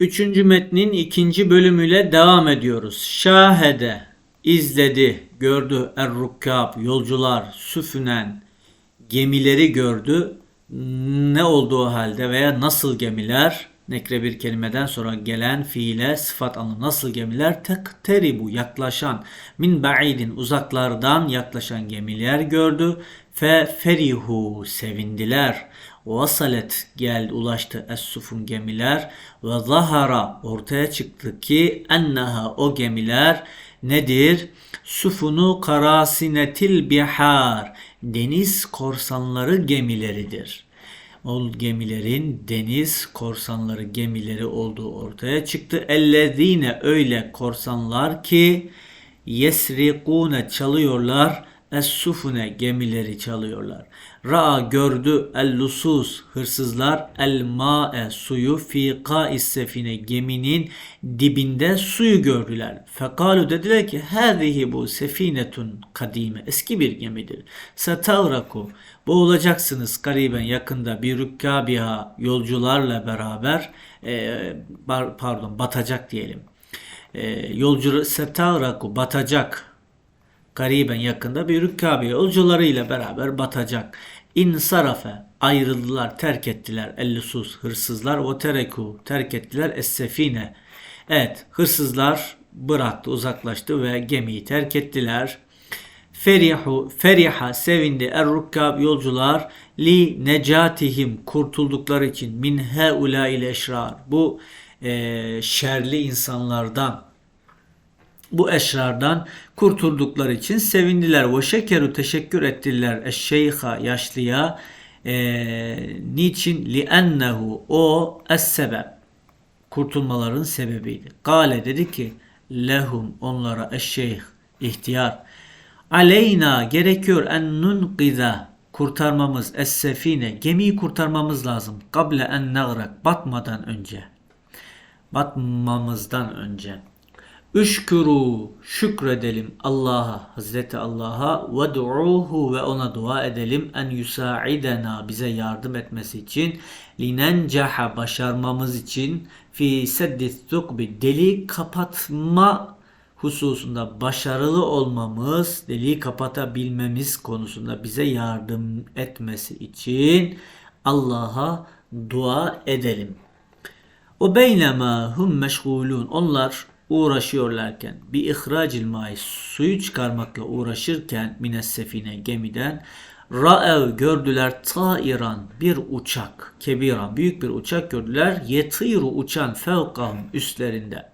Üçüncü metnin ikinci bölümüyle devam ediyoruz. Şahede, izledi, gördü, er-rukkab, yolcular, süfünen, gemileri gördü. Ne olduğu halde veya nasıl gemiler, nekre bir kelimeden sonra gelen fiile sıfat anlamı nasıl gemiler tekteribu yaklaşan min ba'idin uzaklardan yaklaşan gemiler gördü fe ferihu sevindiler vasalet geldi ulaştı es-sufun gemiler ve zahara ortaya çıktı ki enneha o gemiler nedir? Sufunu karasinetil bihar deniz korsanları gemileridir. O gemilerin deniz korsanları gemileri olduğu ortaya çıktı. Ellezine öyle korsanlar ki yesrikune çalıyorlar Es-sufune gemileri çalıyorlar. Ra'a gördü el-lusus hırsızlar el-ma'e suyu fi qa'is sefine geminin dibinde suyu gördüler. Fekalu dediler ki hâzihi bu sefinetun kadime eski bir gemidir. Setavraku boğulacaksınız gariben yakında bir rükkabiha yolcularla beraber e, pardon batacak diyelim. E, yolcu setavraku batacak gariben yakında bir rükkabi yolcularıyla beraber batacak. İnsarafe ayrıldılar, terk ettiler. Ellusuz hırsızlar o tereku terk ettiler es-sefine. Evet, hırsızlar bıraktı, uzaklaştı ve gemiyi terk ettiler. Ferihu feriha sevindi er yolcular li necatihim kurtuldukları için min heula ile eşrar bu e, şerli insanlardan bu eşrardan kurtuldukları için sevindiler. Ve şekeru teşekkür ettiler eşşeyha yaşlıya. E, niçin? Li'ennehu o es-sebeb. Kurtulmaların sebebiydi. Gale dedi ki lehum onlara eşşeyh ihtiyar. Aleyna gerekiyor en nunqiza kurtarmamız es-sefine gemiyi kurtarmamız lazım. Kable en nagrak batmadan önce. Batmamızdan önce. Üşkuru şükredelim Allah'a Hazreti Allah'a. Ve du'uhu ve ona dua edelim. En yusaidena bize yardım etmesi için. Linencaha başarmamız için. Fi seddis tukbi deli kapatma hususunda başarılı olmamız, deliği kapatabilmemiz konusunda bize yardım etmesi için Allah'a dua edelim. O beynema hum meşgulun. Onlar uğraşıyorlarken bir ihracil mai suyu çıkarmakla uğraşırken mines sefine gemiden Ra'ev gördüler tairan bir uçak kebiran büyük bir uçak gördüler yetiru uçan fevkahum üstlerinde.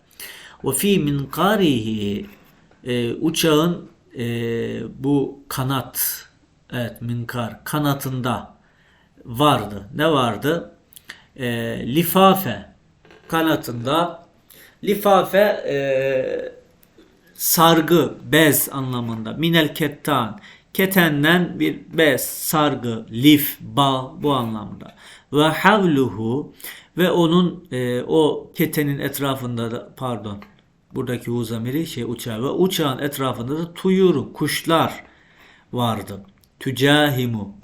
Ve fi min karihi e, uçağın e, bu kanat evet minkar kanatında vardı. Ne vardı? E, lifafe kanatında lifafe e, sargı, bez anlamında. Minel kettan. Ketenden bir bez, sargı, lif, bağ bu anlamda. Ve havluhu ve onun e, o ketenin etrafında da pardon buradaki hu zamiri şey uçağı ve uçağın etrafında da tuyuru, kuşlar vardı. Tücahimu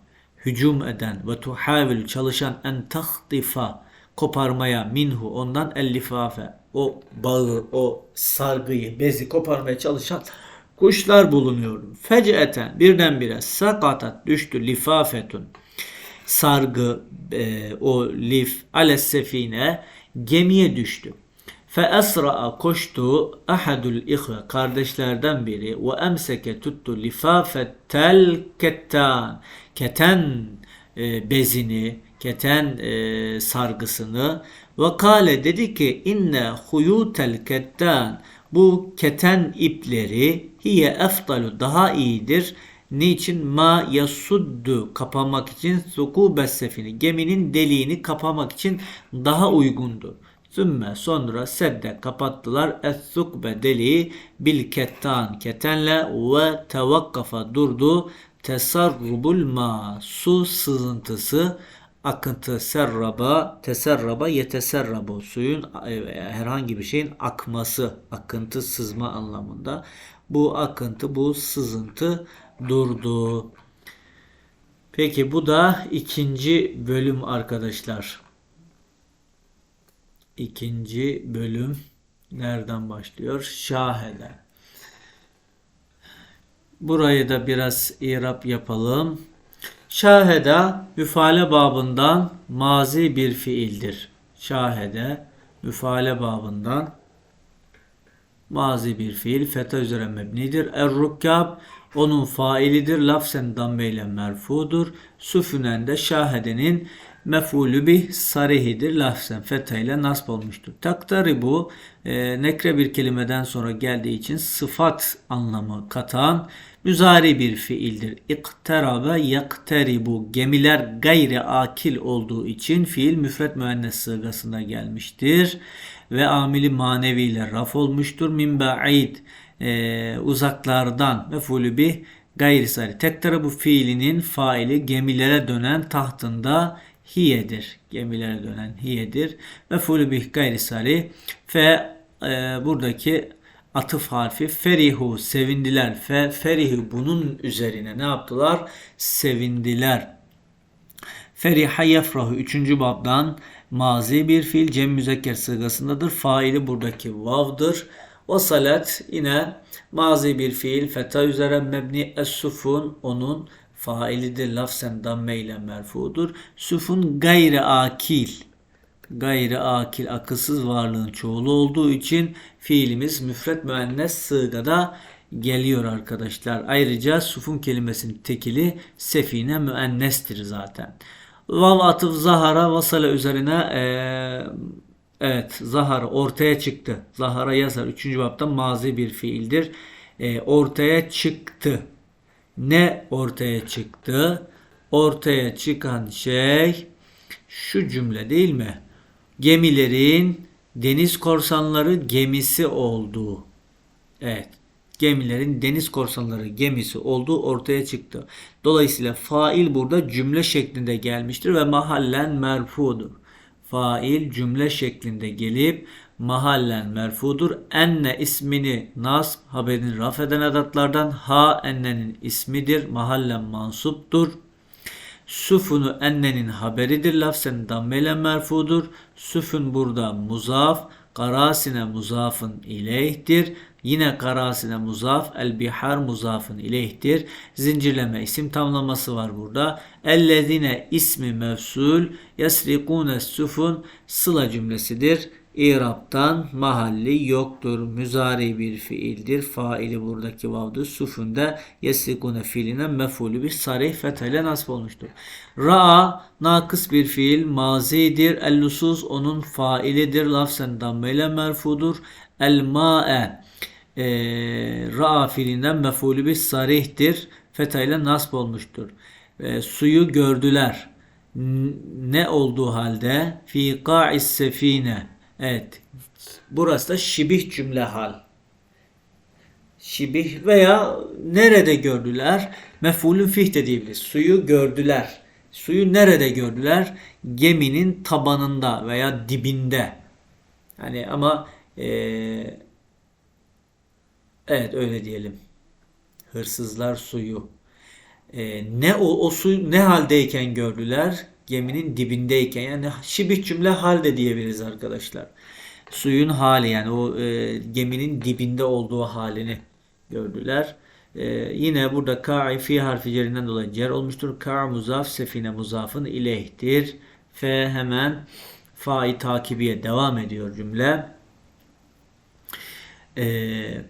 hücum eden ve tuhavil çalışan en tahtifa koparmaya minhu ondan ellifafe o bağı, o sargıyı, bezi koparmaya çalışan kuşlar bulunuyordu. Feceten birdenbire sakatat düştü lifafetun sargı e, o lif ales sefine gemiye düştü. Fe esra'a koştu ahadul ihve kardeşlerden biri ve emseke tuttu lifafetel kettan keten e, bezini keten e, sargısını ve kale dedi ki inne huyutel kettan bu keten ipleri hiye eftalu daha iyidir. Niçin? Ma yasuddu kapamak için sukubes sefini geminin deliğini kapamak için daha uygundur. Sümme sonra sedde kapattılar es sukbe deliği bil kettan ketenle ve tevakkafa durdu tesarrubul ma su sızıntısı akıntı serraba teserraba yeteserrabu suyun e, herhangi bir şeyin akması akıntı sızma anlamında bu akıntı bu sızıntı durdu. Peki bu da ikinci bölüm arkadaşlar. ikinci bölüm nereden başlıyor? Şahede. Burayı da biraz irap yapalım. Şaheda müfale babından mazi bir fiildir. Şahede müfale babından mazi bir fiil feta üzere mebnidir. Er-rukkab onun failidir. Lafzen dammeyle merfudur. Süfünen de şahedenin mef'ulü bih sarihidir. Lafzen feta ile nasb olmuştur. Taktaribu e, nekre bir kelimeden sonra geldiği için sıfat anlamı katan müzari bir fiildir. İkterabe yakteribu gemiler gayri akil olduğu için fiil müfret müennes sırasında gelmiştir ve amili maneviyle raf olmuştur. Min ba'id e, uzaklardan mefulü bih gayri sari. Tek bu fiilinin faili gemilere dönen tahtında hiyedir. Gemilere dönen hiyedir. Mefulü bih gayri sari. Fe e, buradaki atıf harfi ferihu sevindiler. Fe ferihu bunun üzerine ne yaptılar? Sevindiler. Feriha yefrahu 3. babdan mazi bir fiil cem müzekker sıgasındadır. Faili buradaki vav'dır. O salat yine mazi bir fiil feta üzere mebni es-sufun onun failidir. Lafzen damme ile merfudur. Sufun gayri akil gayri akil akılsız varlığın çoğulu olduğu için fiilimiz müfret müennes sığgada geliyor arkadaşlar. Ayrıca sufun kelimesinin tekili sefine müennestir zaten. Vav atıf zahara vasale üzerine e, evet zahara ortaya çıktı. Zahara yazar. Üçüncü bapta mazi bir fiildir. E, ortaya çıktı. Ne ortaya çıktı? Ortaya çıkan şey şu cümle değil mi? Gemilerin deniz korsanları gemisi olduğu. Evet gemilerin deniz korsanları gemisi olduğu ortaya çıktı. Dolayısıyla fail burada cümle şeklinde gelmiştir ve mahallen merfudur. Fail cümle şeklinde gelip mahallen merfudur. Enne ismini nasb haberini raf eden edatlardan ha ennenin ismidir. Mahallen mansuptur. Sufunu ennenin haberidir. Lafzen dammele merfudur. Süfün burada muzaf. Karasine muzafın ileyhtir. Yine karasine muzaf, el bihar muzafın ileyhtir. Zincirleme isim tamlaması var burada. Ellezine ismi mevsul yasrikune sufun sıla cümlesidir. İraptan mahalli yoktur. Müzari bir fiildir. Faili buradaki vavdu. Sufunda yesikune fiiline mefulü bir sarih fethele nasip olmuştur. Ra'a nakıs bir fiil mazidir. El-lusuz onun failidir. Lafzen dammeyle merfudur. El-ma'e e, ra'a fiilinden mefulü bir sarihtir. Fethayla nasb olmuştur. E, suyu gördüler. Ne olduğu halde fi qa'is sefine. Evet. Burası da şibih cümle hal. Şibih veya nerede gördüler? Mefulün fih de diyebiliriz. Suyu gördüler. Suyu nerede gördüler? Geminin tabanında veya dibinde. Yani ama eee Evet öyle diyelim. Hırsızlar suyu. Ee, ne o, o su ne haldeyken gördüler? Geminin dibindeyken yani şibih cümle halde diyebiliriz arkadaşlar. Suyun hali yani o e, geminin dibinde olduğu halini gördüler. E, yine burada ka'i fi harfi cerinden dolayı cer olmuştur. Ka muzaf sefine muzafın ileyhtir. Fe hemen fa'i takibiye devam ediyor cümle.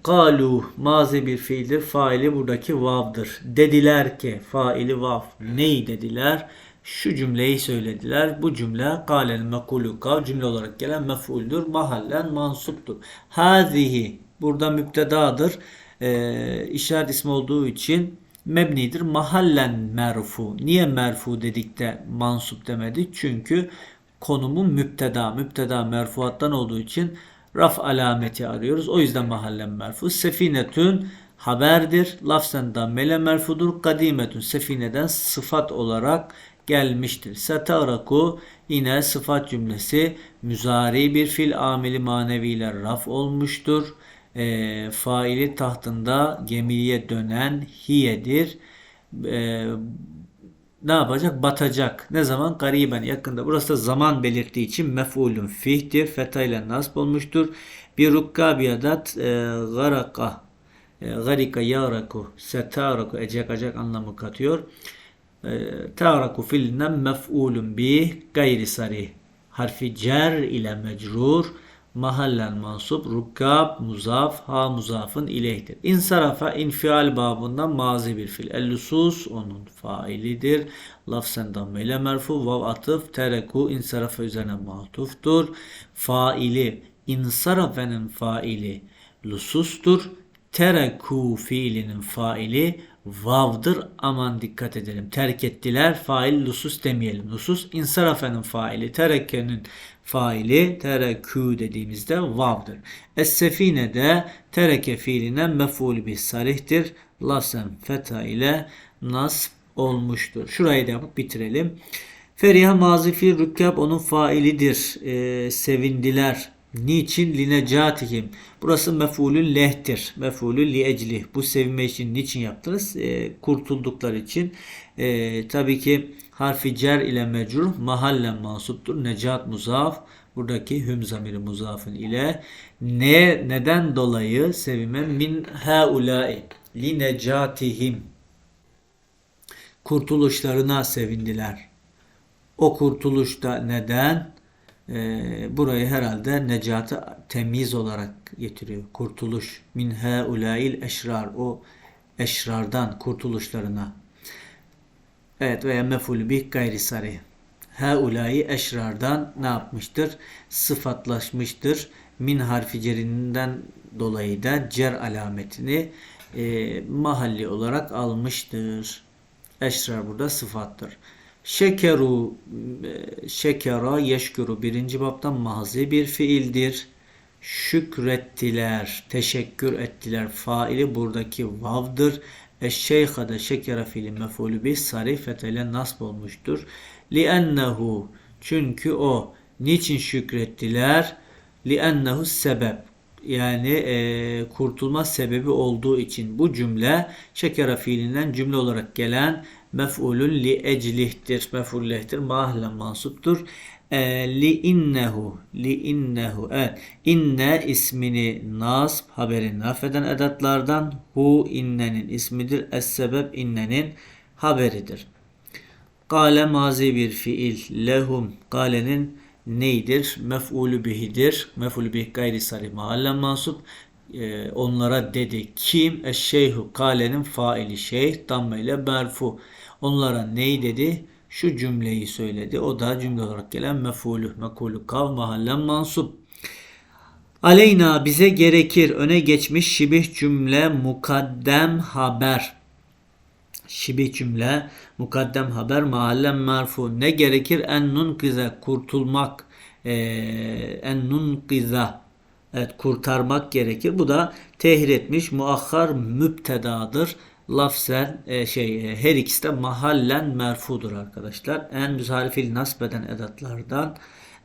Kalu e, mazi bir fiildir. Faili buradaki vav'dır. Dediler ki faili vav. Neyi dediler? Şu cümleyi söylediler. Bu cümle kalen mekulu kav cümle olarak gelen mef'uldür. Mahallen mansuptur. Hazihi burada müptedadır. E, işaret ismi olduğu için mebnidir. Mahallen merfu. Niye merfu dedik de mansup demedi? Çünkü konumu müpteda. Müpteda merfuattan olduğu için raf alameti arıyoruz. O yüzden mahallen merfu. Sefinetün haberdir. Lafzen dammele merfudur. Kadimetün sefineden sıfat olarak gelmiştir. Setaraku yine sıfat cümlesi müzari bir fil amili maneviyle raf olmuştur. E, faili tahtında gemiye dönen hiyedir. E, ne yapacak? Batacak. Ne zaman? Gariben yakında. Burası da zaman belirttiği için mef'ulün fihtir. Feta ile nasb olmuştur. Bir rukkabiyadat e, garaka e, garika yaraku setaraku ecek acak anlamı katıyor. E, taraku fiilinden mef'ulün bih gayri sarih. Harfi cer ile mecrur mahallen mansup, rukkab, muzaf, ha muzafın ileyhtir. İnsarafa infial babından mazi bir fil. Ellusus onun failidir. Lafzen dammeyle merfu, vav atıf, tereku insarafa üzerine matuftur. Faili, insarafenin faili lusustur. Tereku fiilinin faili vav'dır. Aman dikkat edelim. Terk ettiler. Fail lusus demeyelim. Lusus insarafenin faili. Terekkenin faili terekü dediğimizde vav'dır. Es-sefine de tereke fiiline mef'ul bir sarihtir. Lasen feta ile nasb olmuştur. Şurayı da yapıp bitirelim. Feriha mazifi rükkab onun failidir. Ee, sevindiler. Niçin? Linecatihim. Burası mef'ulün lehtir. Mef'ulün li eclih. Bu sevinme için niçin yaptınız? Ee, kurtuldukları için. Ee, tabii ki harfi cer ile mecruh mahallen mansuptur. Necat muzaf. Buradaki hüm zamiri muzafın ile ne neden dolayı sevime min haulai li necatihim kurtuluşlarına sevindiler. O kurtuluşta neden? Ee, burayı herhalde necatı temiz olarak getiriyor. Kurtuluş min haulail eşrar o eşrardan kurtuluşlarına. Evet veya meful bih gayri sarih. Haulai eşrardan ne yapmıştır? Sıfatlaşmıştır. Min harfi cerinden dolayı da cer alametini e, mahalli olarak almıştır. Eşrar burada sıfattır. Şekeru e, şekera yeşkuru birinci baptan mazi bir fiildir. Şükrettiler, teşekkür ettiler. Faili buradaki vavdır. Eşşeyha da şekera fiili mefulü bir sarifete ile nasb olmuştur. Liennehu çünkü o niçin şükrettiler? Liennehu sebep yani e, kurtulma sebebi olduğu için bu cümle şekera fiilinden cümle olarak gelen mef'ulün li eclihtir. Mef'ul lehtir. Mahallen mansuptur. E, li innehu li innehu evet inne ismini nasb haberin nafeden edatlardan hu innenin ismidir. Es sebep innenin haberidir. Kale mazi bir fiil lehum kalenin neydir? Mef'ulü bihidir. Mef'ulü bih gayri sarih mahallen mansup. Ee, onlara dedi. Kim? Eşşeyhu kalenin faili şeyh damme ile merfu. Onlara ney dedi? Şu cümleyi söyledi. O da cümle olarak gelen mef'ulü, mekulü kav mahallen mansup. Aleyna bize gerekir öne geçmiş şibih cümle mukaddem haber. Şibih cümle mukaddem haber mahallen merfu. Ne gerekir? En nunkize kurtulmak. Ee, en nunkiza evet, kurtarmak gerekir. Bu da tehir etmiş muahhar müptedadır lafzen e, şey e, her ikisi de mahallen merfudur arkadaşlar. En müzarifil nasbeden edatlardan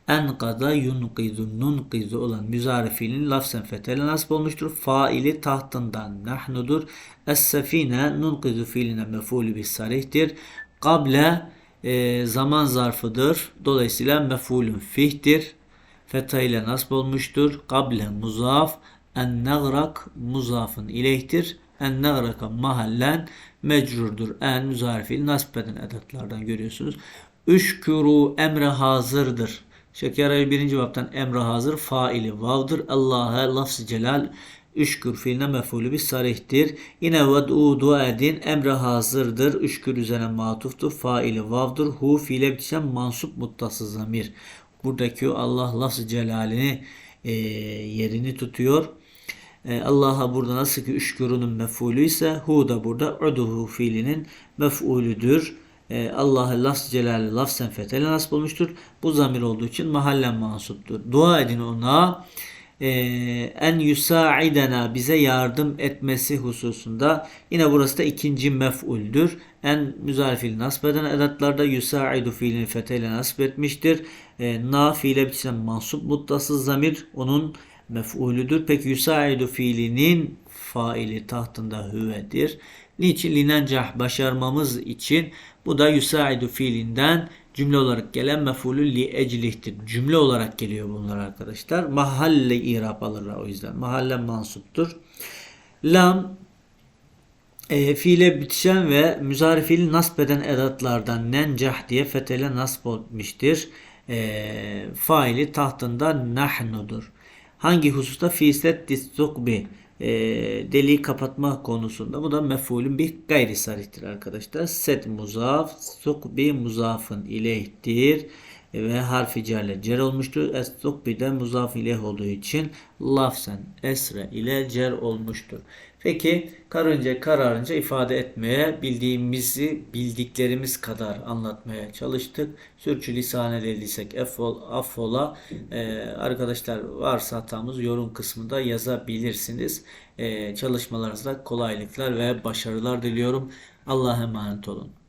en kada yunqizu nunqizu olan müzarifilin lafzen fetele nasb olmuştur. Faili tahtından nahnudur. Es-sefine nunqizu fiiline mefulü bis sarihtir. Kable e, zaman zarfıdır. Dolayısıyla mefulün fihtir. Fetha ile nasb olmuştur. Kable muzaf en nagrak muzafın ileyhtir en negraka mahallen mecrurdur. En müzarifil nasbeden edatlardan görüyorsunuz. Üşkuru emre hazırdır. Şeker birinci baptan emre hazır faili vavdır. Allah'a lafz celal Üşkür fiiline mefulü bir sarihtir. Yine ved'u dua edin emre hazırdır. Üşkür üzerine matuftur. Faili vavdır. Hu fiile bitişen mansup muttası zamir. Buradaki Allah lafz celalini e, yerini tutuyor. E, Allah'a burada nasıl ki üşkürünün mef'ulü ise hu da burada uduhu fiilinin mef'ulüdür. E, Allah'a lafz celali lafzen fetele nasip olmuştur. Bu zamir olduğu için mahallen mansuptur. Dua edin ona e, en yusaidena bize yardım etmesi hususunda yine burası da ikinci mef'uldür. En müzarifil nasb eden edatlarda yusaidu fiilini feteyle nasip etmiştir. E, na fiile bitişen mansup muttasız zamir onun mef'ulüdür. Peki yusaidu fiilinin faili tahtında hüvedir. Niçin? Linencah başarmamız için bu da yusaidu fiilinden cümle olarak gelen mefulü li eclihtir. Cümle olarak geliyor bunlar arkadaşlar. Mahalle irap alırlar o yüzden. Mahalle mansuptur. Lam e, fiile bitişen ve müzari fiili nasb eden edatlardan nencah diye fetele nasb olmuştur. E, faili tahtında nahnudur. Hangi hususta fiiset distukbi e, deliği kapatma konusunda bu da mefulün bir gayri sarihtir arkadaşlar. Set muzaf, sukbi muzafın ileyhtir ve harfi cerle cer olmuştur. Es sukbi de muzaf ileyh olduğu için lafzen esre ile cer olmuştur. Peki karınca kararınca ifade etmeye bildiğimizi bildiklerimiz kadar anlatmaya çalıştık. Sürçülisan edildiysek effol, affola Ee, arkadaşlar varsa hatamız yorum kısmında yazabilirsiniz. Ee, çalışmalarınızda kolaylıklar ve başarılar diliyorum. Allah'a emanet olun.